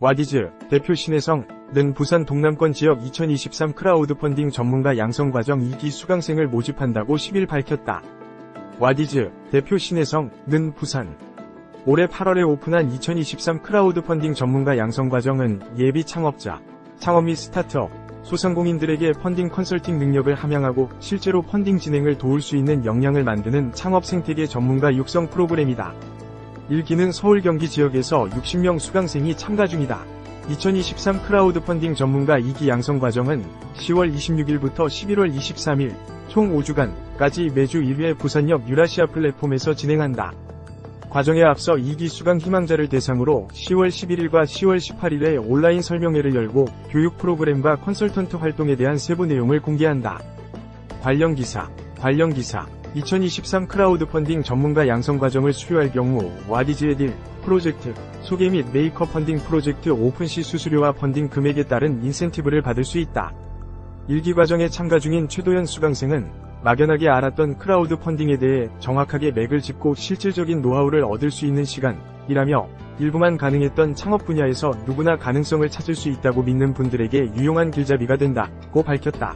와디즈, 대표 신혜성는 부산 동남권 지역 2023 크라우드 펀딩 전문가 양성과정 2기 수강생을 모집한다고 10일 밝혔다. 와디즈, 대표 신혜성 는 부산 올해 8월에 오픈한 2023 크라우드 펀딩 전문가 양성과정은 예비 창업자, 창업 및 스타트업, 소상공인들에게 펀딩 컨설팅 능력을 함양하고 실제로 펀딩 진행을 도울 수 있는 역량을 만드는 창업 생태계 전문가 육성 프로그램이다. 1기는 서울 경기 지역에서 60명 수강생이 참가 중이다. 2023 크라우드 펀딩 전문가 2기 양성 과정은 10월 26일부터 11월 23일 총 5주간까지 매주 1회 부산역 유라시아 플랫폼에서 진행한다. 과정에 앞서 2기 수강 희망자를 대상으로 10월 11일과 10월 18일에 온라인 설명회를 열고 교육 프로그램과 컨설턴트 활동에 대한 세부 내용을 공개한다. 관련 기사, 관련 기사 2023 크라우드 펀딩 전문가 양성 과정을 수료할 경우 와디즈의 딜, 프로젝트, 소개 및 메이커 펀딩 프로젝트 오픈 시 수수료와 펀딩 금액에 따른 인센티브를 받을 수 있다. 1기 과정에 참가 중인 최도현 수강생은 막연하게 알았던 크라우드 펀딩에 대해 정확하게 맥을 짚고 실질적인 노하우를 얻을 수 있는 시간이라며 일부만 가능했던 창업 분야에서 누구나 가능성을 찾을 수 있다고 믿는 분들에게 유용한 길잡이가 된다고 밝혔다.